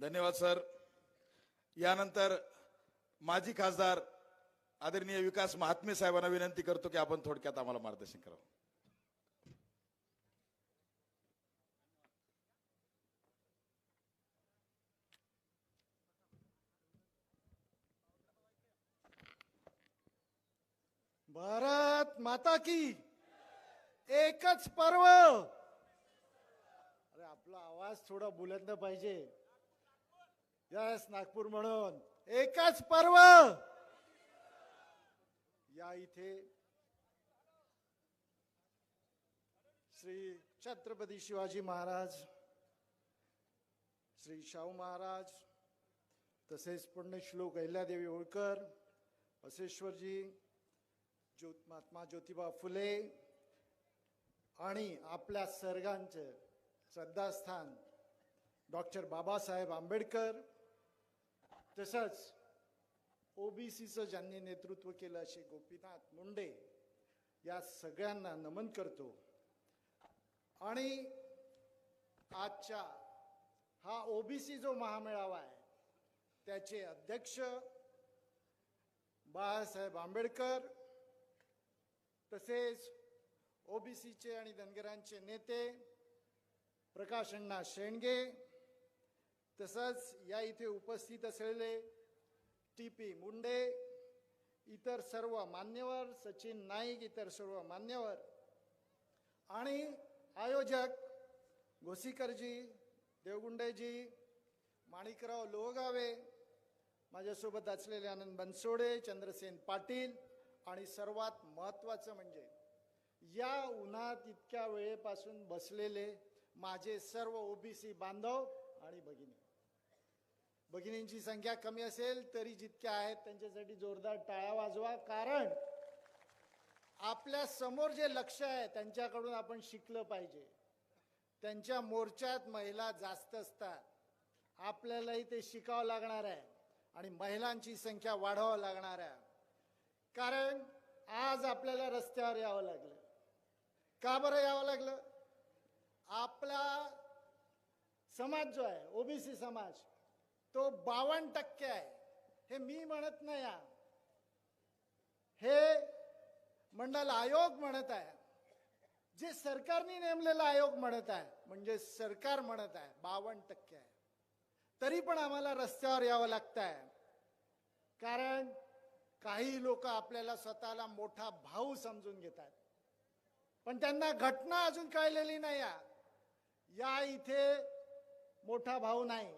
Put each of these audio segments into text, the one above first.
धन्यवाद सर. यानंतर माजी खासदार आदरणीय विकास महात्मे साहेबांना विनंती करतो की आपण थोडक्यात आम्हाला मार्गदर्शन करावं. भारत माता की एकच पर्व. अरे आपला आवाज थोडा बुलंद पाहिजे. यस नागपूर म्हणून. एकच पर्व! या इथे श्री छत्रपती शिवाजी महाराज श्री शाहू महाराज तसेच पुण्यश्लोक अहिल्यादेवी होळकर बसेश्वरजी ज्योत महात्मा ज्योतिबा फुले आणि आपल्या सर्गांचे श्रद्धास्थान डॉक्टर बाबासाहेब आंबेडकर तसंच ओबीसीचं ज्यांनी नेतृत्व केलं असे गोपीनाथ मुंडे या सगळ्यांना नमन करतो. आणि आजच्या हा ओबीसी जो महामेळावा आहे त्याचे अध्यक्ष बाळासाहेब आंबेडकर तसेच ओबीसीचे आणि धनगरांचे नेते प्रकाश अण्णा शेंडगे तसंच या इथे उपस्थित असलेले टी पी मुंडे इतर सर्व मान्यवर सचिन नाईक इतर सर्व मान्यवर आणि आयोजक घोसीकरजी देवगुंडेजी माणिकराव लोहगावे माझ्यासोबत असलेले आनंद बनसोडे चंद्रसेन पाटील आणि सर्वात महत्वाचं म्हणजे या उन्हात इतक्या वेळेपासून बसलेले माझे सर्व ओबीसी बांधव आणि भगिनी. भगिनींची संख्या कमी असेल तरी जितक्या आहेत त्यांच्यासाठी जोरदार टाळ्या वाजवा. कारण आपल्यासमोर जे लक्ष आहे त्यांच्याकडून आपण शिकलं पाहिजे. त्यांच्या मोर्चात महिला जास्त असतात. आपल्यालाही ते शिकावं लागणार आहे आणि महिलांची संख्या वाढवावं लागणार आहे. कारण आज आपल्याला रस्त्यावर यावं लागलं. का बरं यावं लागलं? आपला समाज जो आहे ओबीसी समाज तो बावन्न टक्के आहे. हे मी म्हणत नाही हे मंडल आयोग म्हणत आहे. जे सरकारने नेमलेला आयोग म्हणत आहे म्हणजे सरकार म्हणत आहे बावन्न टक्के आहे. तरी पण आम्हाला रस्त्यावर यावं लागत आहे. कारण काही लोक आपल्याला स्वतःला मोठा भाऊ समजून घेतात पण त्यांना घटना अजून कळलेली नाही या इथे मोठा भाऊ नाही.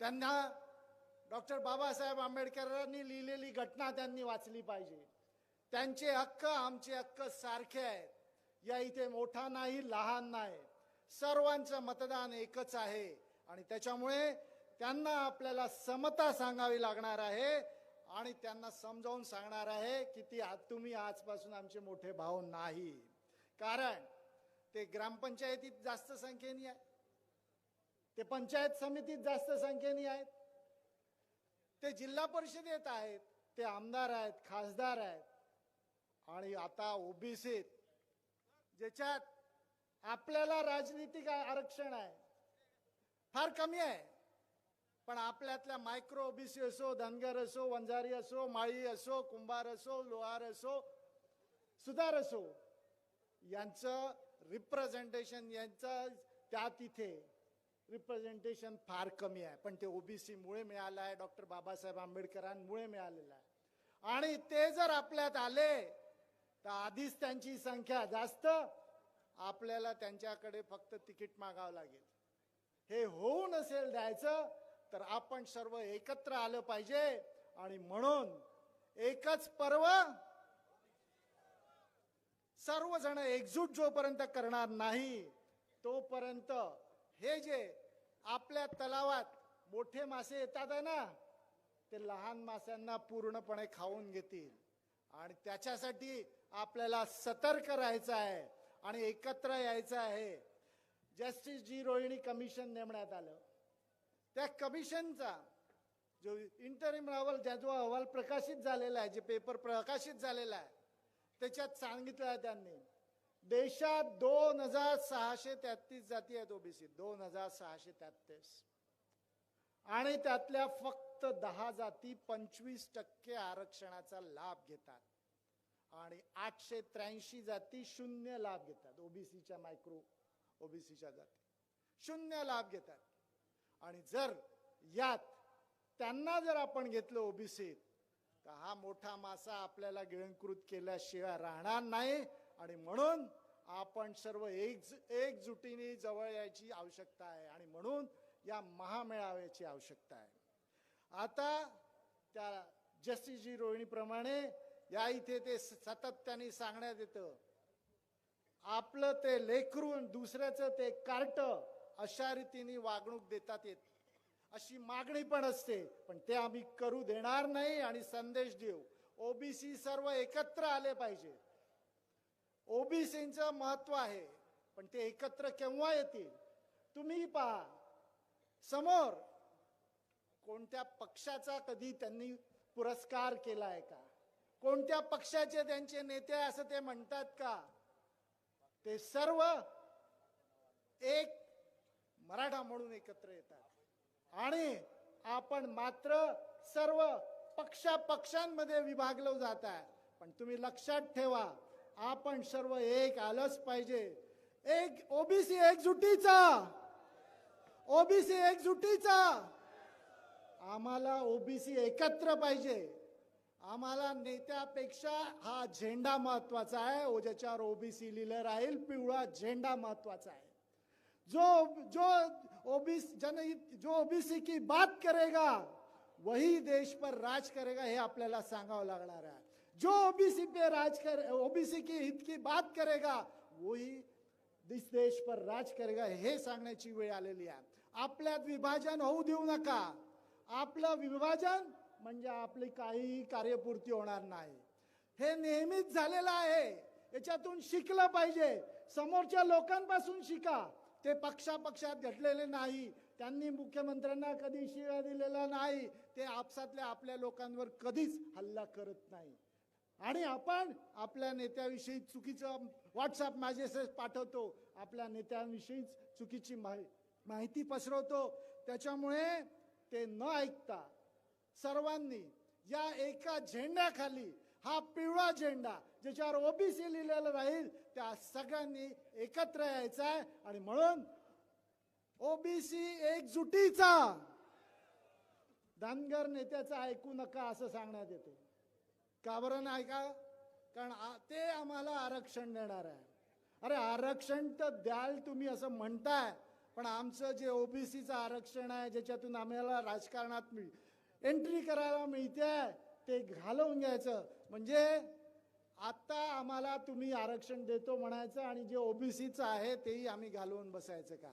त्यांना डॉक्टर बाबासाहेब आंबेडकरांनी लिहिलेली घटना त्यांनी वाचली पाहिजे. त्यांचे हक्क आमचे हक्क सारखे आहेत. या इथे मोठा नाही लहान नाही. सर्वांचं मतदान एकच आहे. आणि त्याच्यामुळे त्यांना आपल्याला समता सांगावी लागणार आहे. आणि त्यांना समजावून सांगणार आहे की ती तुम्ही आजपासून आमचे मोठे भाऊ नाही. कारण ते ग्रामपंचायतीत जास्त संख्येने आहे. ते पंचायत समितीत जास्त संख्येने आहेत. ते जिल्हा परिषदेत आहेत ते आमदार आहेत खासदार आहेत. आणि आता ओबीसीत ज्याच्यात आपल्याला राजनीतिक आरक्षण आहे. फार कमी आहे. पण आपल्यातल्या मायक्रो ओबीसी असो धनगर असो वंजारी असो माळी असो कुंभार असो लोहार असो सुधार असो यांचं रिप्रेझेंटेशन यांचं त्या तिथे रिप्रेझेंटेशन फार कमी आहे. पण ते ओबीसी मुळे मिळालं आहे डॉक्टर बाबासाहेब आंबेडकरांमुळे मिळालेलं आहे. आणि ते जर आपल्यात आले तर आधीच त्यांची संख्या जास्त आपल्याला त्यांच्याकडे फक्त तिकीट मागावं लागेल. हे होऊ नसेल द्यायचं तर आपण सर्व एकत्र आलं पाहिजे. आणि म्हणून एकच पर्व सर्वजण एकजूट जोपर्यंत करणार नाही तोपर्यंत हे जे आपल्या तलावात मोठे मासे येतात आहे ना ते लहान माशांना पूर्णपणे खाऊन घेतील. आणि त्याच्यासाठी आपल्याला सतर्क राहायचं आहे आणि एकत्र यायचं आहे. जस्टिस जी रोहिणी कमिशन नेमण्यात आलं. त्या कमिशनचा जो इंटरिम अहवाल ज्या जो अहवाल प्रकाशित झालेला आहे जे पेपर प्रकाशित झालेला आहे त्याच्यात सांगितलं आहे त्यांनी. देशात दोन हजार सहाशे तेहतीस जाती आहेत ओबीसी. दोन हजार सहाशे तेहतीस. आणि त्यातल्या फक्त दहा जाती पंचवीस टक्के आरक्षणाचा लाभ घेतात. आणि आठशे त्र्याऐंशी जाती शून्य लाभ घेतात. ओबीसीच्या मायक्रो ओबीसीच्या जाती. शून्य लाभ घेतात. आणि जर यात त्यांना जर आपण घेतलं ओबीसीत तर हा मोठा मासा आपल्याला गिळंकृत केल्याशिवाय राहणार नाही. आणि म्हणून आपण सर्व एक एकजुटीने जवळ यायची आवश्यकता आहे. आणि म्हणून या महामेळाव्याची आवश्यकता आहे. आता त्या जस्टिसजी रोहिणीप्रमाणे या इथे ते सातत्याने सांगण्यात येतं. आपलं ते लेखरून दुसऱ्याचं ते कार्ट अशा रीतीने वागणूक देतात येत. अशी मागणी पण असते पण ते आम्ही करू देणार नाही आणि संदेश देऊ. ओबीसी सर्व एकत्र आले पाहिजे. ओबीसीचं महत्त्व आहे पण ते एकत्र केव्हा येतील तुम्ही पहा. समोर कोणत्या पक्षाचा कधी त्यांनी पुरस्कार केला आहे का? कोणत्या पक्षाचे त्यांचे नेते असं ते म्हणतात का? ते सर्व एक मराठा म्हणून एकत्र येतात. आणि आपण मात्र सर्व पक्षा पक्षांमध्ये विभागलो जात आहे. पण तुम्ही लक्षात ठेवा आपण सर्व एक आलंच पाहिजे. एक ओबीसी एकजुटीचा. ओबीसी एकजुटीचा. आम्हाला ओबीसी एकत्र पाहिजे. आम्हाला नेत्यापेक्षा हा झेंडा महत्त्वाचा आहे. ओ ज्याच्यावर ओबीसी लिहिलं राहील पिवळा झेंडा महत्त्वाचा आहे. जो जो ओबीसी जन जो ओबीसी की बात करेगा वही देश पर राज करेगा हे आपल्याला सांगावं लागणार आहे. जो ओबीसी पे राज कर ओबीसी की हित की बात करेगा वही दिस देश पर राज करेगा हे सांगण्याची वेळ आलेली आहे. आपल्यात विभाजन होऊ देऊ नका. आपलं विभाजन म्हणजे आपली काही कार्यपूर्ती होणार नाही. हे नेहमीच झालेलं आहे. याच्यातून शिकलं पाहिजे. समोरच्या लोकांपासून शिका. ते पक्षापक्षात घटलेले नाही. त्यांनी मुख्यमंत्र्यांना कधी शिव्या दिलेला नाही. ते आपसातल्या आपल्या लोकांवर कधीच हल्ला करत नाही. आणि आपण आपल्या नेत्याविषयी चुकीचं व्हॉट्सअप मॅसेजेस पाठवतो आपल्या नेत्यांविषयीच चुकीची माहि- माहिती पसरवतो. त्याच्यामुळे ते न ऐकता सर्वांनी या एका झेंड्याखाली हा पिवळा झेंडा ज्याच्यावर ओबीसी लिहिलेलं राहील त्या सगळ्यांनी एकत्र यायचं आहे. आणि म्हणून ओबीसी एकजुटीचा. धनगर नेत्याचा ऐकू नका असं सांगण्यात येते. का बरं नाही का कारण ते आम्हाला आरक्षण देणार आहे. अरे आरक्षण तर द्याल तुम्ही असं म्हणताय पण आमचं जे ओबीसीचं आरक्षण आहे ज्याच्यातून आम्हाला राजकारणात मिळ एंट्री करायला मिळते ते घालवून घ्यायचं. म्हणजे आत्ता आम्हाला तुम्ही आरक्षण देतो म्हणायचं आणि जे ओबीसीचं आहे तेही आम्ही घालवून बसायचं का?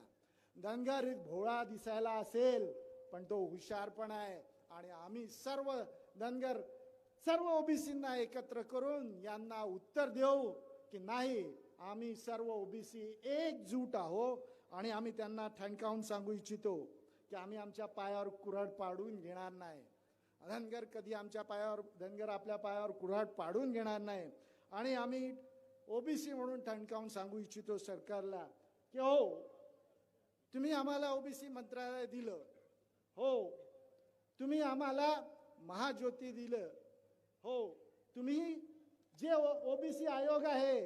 धनगर भोळा दिसायला असेल पण तो हुशार पण आहे. आणि आम्ही सर्व धनगर सर्व ओबीसींना एकत्र करून यांना उत्तर देऊ की नाही आम्ही सर्व ओबीसी एकजूट आहो आणि आम्ही त्यांना ठणकावून सांगू इच्छितो की आम्ही आमच्या पायावर कुऱ्हाड पाडून घेणार नाही. धनगर कधी आमच्या पायावर धनगर आपल्या पायावर कुऱ्हाड पाडून घेणार नाही. आणि आम्ही ओबीसी म्हणून ठणकावून सांगू इच्छितो सरकारला की हो तुम्ही आम्हाला ओबीसी मंत्रालय दिलं. हो तुम्ही आम्हाला महाज्योती दिलं. हो तुम्ही जे ओबीसी आयोग आहे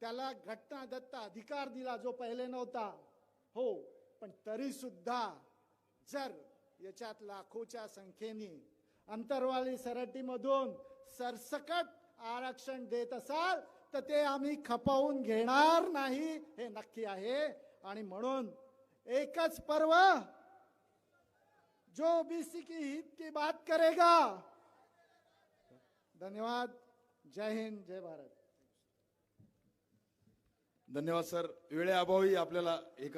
त्याला घटना दत्त अधिकार दिला जो पहिले नव्हता. हो पण तरी सुद्धा जर याच्यात लाखोच्या संख्येने अंतरवाली सरटीमधून सरसकट आरक्षण देत असाल तर ते आम्ही खपवून घेणार नाही हे नक्की आहे. आणि म्हणून एकच पर्व जो ओबीसी की हित की बात करेगा धन्यवाद. जय हिंद जय भारत. धन्यवाद सर. वेळेअभावी आपल्याला एका